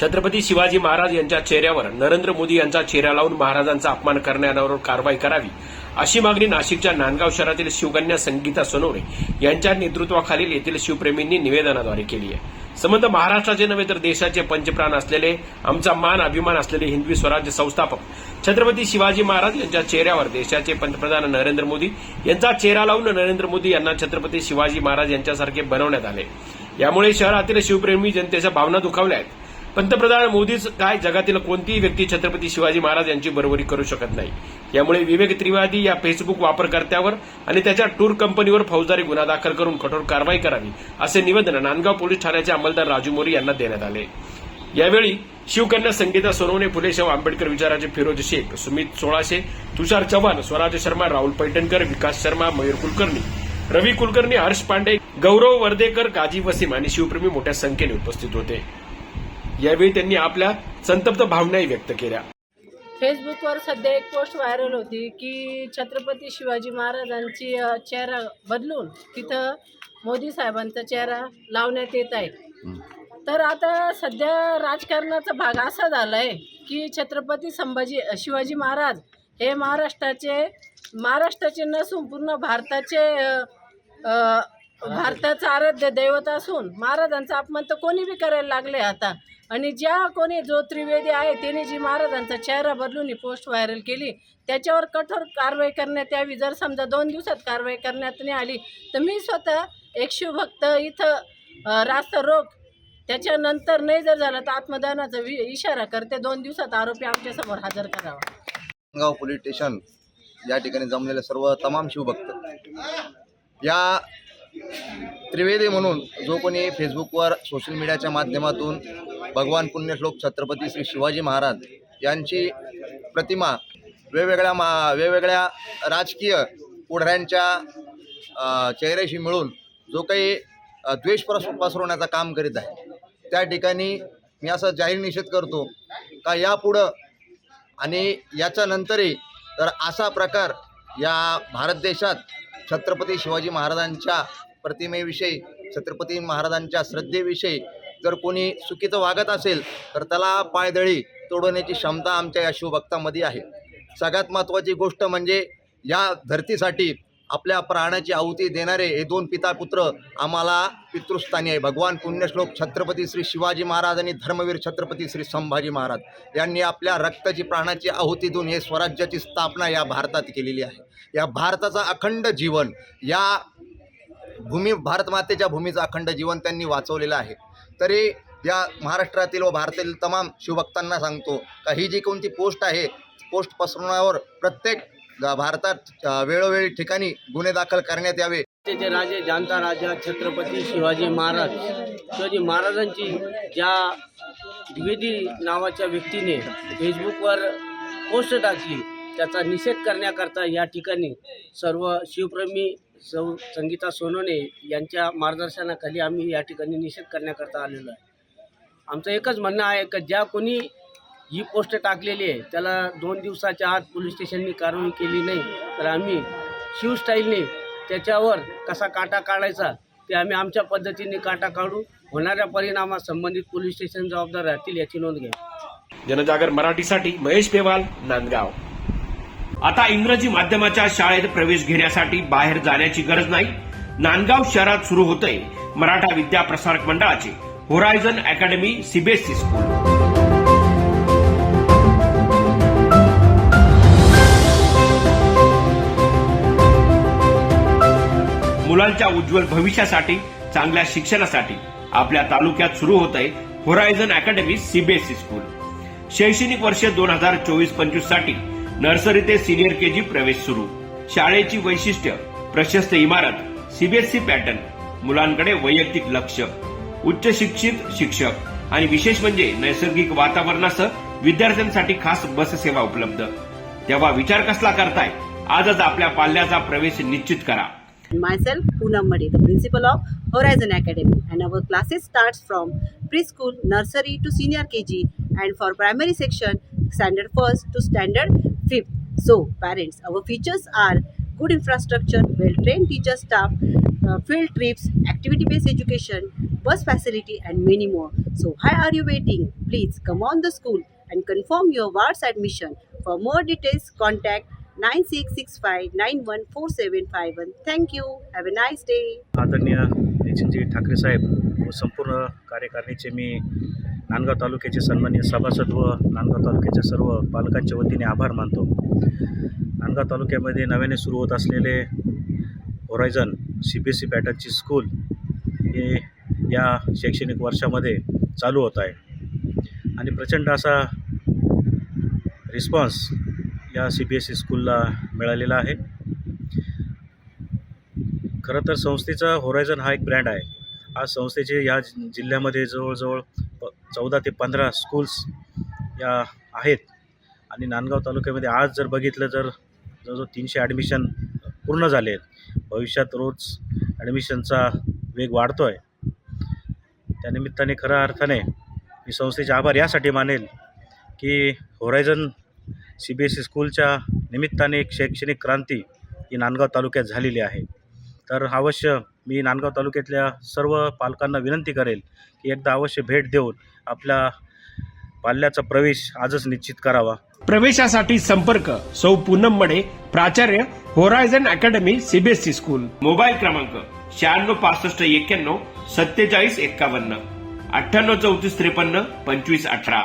छत्रपती शिवाजी महाराज यांच्या चेहऱ्यावर नरेंद्र मोदी यांचा चेहरा लावून महाराजांचा अपमान करणाऱ्यांवर कारवाई करावी अशी मागणी नाशिकच्या नांदगाव शहरातील शिवकन्या संगीता सोनवणे यांच्या नेतृत्वाखालील येथील शिवप्रेमींनी निवेदनाद्वारे केली आहे. संबंध महाराष्ट्राचे नव्हे तर देशाचे पंचप्राण असलेले आमचा मान अभिमान असलेले हिंदवी स्वराज्य संस्थापक छत्रपती शिवाजी महाराज यांच्या चेहऱ्यावर देशाचे पंतप्रधान नरेंद्र मोदी यांचा चेहरा लावून नरेंद्र मोदी यांना छत्रपती शिवाजी महाराज यांच्यासारखे बनवण्यात आले. यामुळे शहरातील शिवप्रेमी जनतेच्या भावना दुखावल्या आहेत. पंतप्रधान मोदीच काय जगातील कोणतीही व्यक्ती छत्रपती शिवाजी महाराज यांची बरोबरी करू शकत नाही. यामुळे विवेक त्रिवादी या फेसबुक वापरकर्त्यावर आणि त्याच्या टूर कंपनीवर फौजदारी गुन्हा दाखल करून कठोर कारवाई करावी असे निवेदन नांदगाव पोलीस ठाण्याचे अंमलदार राजू मोरी यांना देण्यात आले. यावेळी शिवकन्या संगीता सोनवणे फुले आंबेडकर विचाराचे फिरोज शेख सुमित सोळाशे तुषार चव्हाण स्वराज शर्मा राहुल पैठणकर विकास शर्मा मयूर कुलकर्णी रवी कुलकर्णी हर्ष पांडे गौरव वर्देकर काजी वसीम आणि शिवप्रेमी मोठ्या संख्येने उपस्थित होते. यावेळी त्यांनी आपल्या संतप्त भावनाही व्यक्त केल्या. फेसबुकवर सध्या एक पोस्ट व्हायरल होती की छत्रपती शिवाजी महाराजांची चेहरा बदलून तिथं मोदी साहेबांचा चेहरा लावण्यात येत आहे. तर आता सध्या राजकारणाचा भाग असा झाला आहे की छत्रपती संभाजी शिवाजी महाराज हे महाराष्ट्राचे महाराष्ट्राचे नसून पूर्ण भारताचे भारताचं आराध्य दैवत असून महाराजांचा अपमान तर कोणी बी करायला लागले आता. आणि ज्या कोणी जो त्रिवेदी आहे त्याने जी महाराजांचा चेहरा बदलून ही पोस्ट व्हायरल केली त्याच्यावर कठोर कारवाई करण्यात यावी. जर समजा दोन दिवसात कारवाई करण्यात नाही आली तर मी स्वतः एक शिवभक्त इथं रास्त रास्ता त्याच्यानंतर नाही जर झालं तर आत्मदानाचा वि इशारा करते. दोन दिवसात आरोपी आमच्यासमोर हजर करावा. गाव पोलीस स्टेशन या ठिकाणी जमलेले सर्व तमाम शिवभक्त या त्रिवेदी म्हणून जो कोणी फेसबुकवर सोशल मीडियाच्या माध्यमातून भगवान पुण्यश्लोक छत्रपती श्री शिवाजी महाराज यांची प्रतिमा वेगवेगळ्या मा वेगवेगळ्या राजकीय पुढऱ्यांच्या चेहऱ्याशी मिळून जो काही द्वेष प्रस पसरवण्याचं काम करीत आहे. त्या ठिकाणी मी असं जाहीर निषेध करतो का यापुढं आणि याच्यानंतरही तर असा प्रकार या भारत देशात छत्रपती शिवाजी महाराजांच्या प्रतिमेविषयी छत्रपती महाराजांच्या श्रद्धेविषयी जर कोणी चुकीचं वागत असेल तर त्याला पायदळी तोडवण्याची क्षमता आमच्या या शिवभक्तामध्ये आहे. सगळ्यात महत्त्वाची गोष्ट म्हणजे या धरतीसाठी आपल्या प्राणाची आहुती देणारे हे दोन पिता पुत्र आम्हाला पितृस्थानी आहे. भगवान पुण्यश्लोक छत्रपती श्री शिवाजी महाराज आणि धर्मवीर छत्रपती श्री संभाजी महाराज यांनी आपल्या रक्ताची प्राणाची आहुती देऊन हे स्वराज्याची स्थापना या भारतात केलेली आहे. या भारताचा अखंड जीवन या भूमी भारतमातेच्या भूमीचं अखंड जीवन त्यांनी वाचवलेलं आहे. तरी या महाराष्ट्रातील व भारतातील तमाम शिवभक्तांना सांगतो का ही जी कोणती पोस्ट आहे पोस्ट पसरवण्यावर प्रत्येक भारतात वेळोवेळी ठिकाणी गुन्हे दाखल करण्यात यावे. जे राजे जाणता राजा छत्रपती शिवाजी महाराज शिवाजी महाराजांची ज्या द्विवेदी नावाच्या व्यक्तीने फेसबुकवर पोस्ट टाकली त्याचा निषेध करण्याकरता या ठिकाणी सर्व शिवप्रेमी सौ संगीता सोनोने यांच्या मार्गदर्शनाखाली आम्ही या ठिकाणी निषेध करण्याकरता आलेलो आहे. आमचं एकच म्हणणं आहे की ज्या कोणी ही पोस्ट टाकलेली आहे त्याला दोन दिवसाच्या आत पोलीस स्टेशननी कारवाई केली नाही तर आम्ही शिवस्टाईलने त्याच्यावर कसा काटा काढायचा ते आम्ही आमच्या पद्धतीने काटा काढू होणाऱ्या परिणामात संबंधित पोलीस स्टेशन जबाबदार राहतील याची नोंद घ्या. जनजागर मराठीसाठी महेश पेवाल नांदगाव. आता इंग्रजी माध्यमाच्या शाळेत प्रवेश घेण्यासाठी बाहेर जाण्याची गरज नाही. नांदगाव शहरात सुरू होतंय मराठा विद्या प्रसारक मंडळाचे होरायझन अकॅडमी सीबीएसई स्कूल. मुलांच्या उज्ज्वल भविष्यासाठी चांगल्या शिक्षणासाठी आपल्या तालुक्यात सुरू होत आहे होरायझन अकॅडमी सीबीएसई स्कूल. शैक्षणिक वर्ष दोन हजार चोवीस पंचवीससाठी नर्सरी ते सिनियर केजी प्रवेश सुरू. शाळेची वैशिष्ट्य प्रशस्त इमारत सीबीएसई पॅटर्न मुलांकडे वैयक्तिक लक्ष. उच्च शिक्षित शिक्षक आणि विशेष म्हणजे नैसर्गिक वातावरणासह विद्यार्थ्यांसाठी खास बस सेवा उपलब्ध. तेव्हा विचार कसला करताय? आजच आपल्या पाल्याचा प्रवेश निश्चित करा. Myself Poonam Madi, the principal of Horizon Academy, and our classes starts from preschool, nursery to senior KG, and for primary section, standard first to standard fifth. So, parents, our features are good infrastructure, well-trained teacher staff, uh, field trips, activity based education, bus facility, and many more. So, why are you waiting? Please come on the school and confirm your ward's admission. For more details, contact 9665914751. Thank you. Have a nice day. आदरणीय नितीनजी ठाकरे साहेब व संपूर्ण कार्यकारिणीचे मी नांदगाव तालुक्याचे सन्माननीय सभासद व नांदगाव तालुक्याच्या सर्व पालकांच्या वतीने आभार मानतो. नांदगाव तालुक्यामध्ये नव्याने सुरू होत असलेले horizon C B S C पॅटर्नची school हे या शैक्षणिक वर्षामध्ये चालू होत आहे. आणि प्रचंड असा रिस्पॉन्स या सी बी एस सी स्कूलला मिळालेला आहे. खरं तर संस्थेचा होरायझन हा एक ब्रँड आहे. आज संस्थेचे या जिल्ह्यामध्ये जवळजवळ प चौदा ते पंधरा स्कूल्स या आहेत. आणि नांदगाव तालुक्यामध्ये आज जर बघितलं तर जवळजवळ तीनशे ॲडमिशन पूर्ण झाले आहेत. भविष्यात रोज ॲडमिशनचा वेग वाढतो आहे त्यानिमित्ताने खऱ्या अर्थाने मी संस्थेचे आभार यासाठी मानेल की horizon C B S E स्कूलच्या निमित्ताने एक शैक्षणिक क्रांती ही नांदगाव तालुक्यात झालेली आहे. तर अवश्य मी नांदगाव तालुक्यातल्या सर्व पालकांना विनंती करेल की एकदा अवश्य भेट देऊन आपल्या पाल्याचा प्रवेश आजच निश्चित करावा. प्रवेशासाठी संपर्क सौ पूनम मडे प्राचार्य horizon academy CBSE school. Mobile क्रमांक शहाण्णव पासष्ट एक्क्याण्णव सत्तेचाळीस एक्कावन्न अठ्ठ्याण्णव चौतीस त्रेपन्न पंचवीस अठरा.